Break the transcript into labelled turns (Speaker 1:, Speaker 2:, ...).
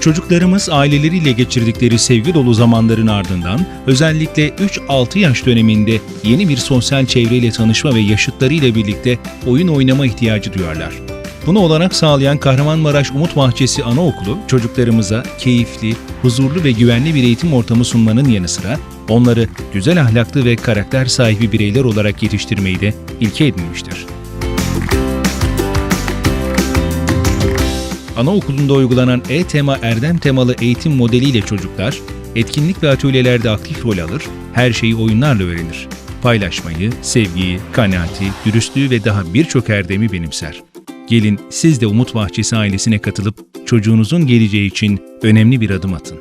Speaker 1: Çocuklarımız aileleriyle geçirdikleri sevgi dolu zamanların ardından özellikle 3-6 yaş döneminde yeni bir sosyal çevreyle tanışma ve yaşıtlarıyla birlikte oyun oynama ihtiyacı duyarlar. Buna olanak sağlayan Kahramanmaraş Umut Bahçesi Anaokulu çocuklarımıza keyifli, huzurlu ve güvenli bir eğitim ortamı sunmanın yanı sıra onları güzel ahlaklı ve karakter sahibi bireyler olarak yetiştirmeyi de ilke edinmiştir. Anaokulunda uygulanan E-Tema Erdem temalı eğitim modeliyle çocuklar, etkinlik ve atölyelerde aktif rol alır, her şeyi oyunlarla öğrenir. Paylaşmayı, sevgiyi, kanaati, dürüstlüğü ve daha birçok erdemi benimser. Gelin siz de Umut Bahçesi ailesine katılıp çocuğunuzun geleceği için önemli bir adım atın.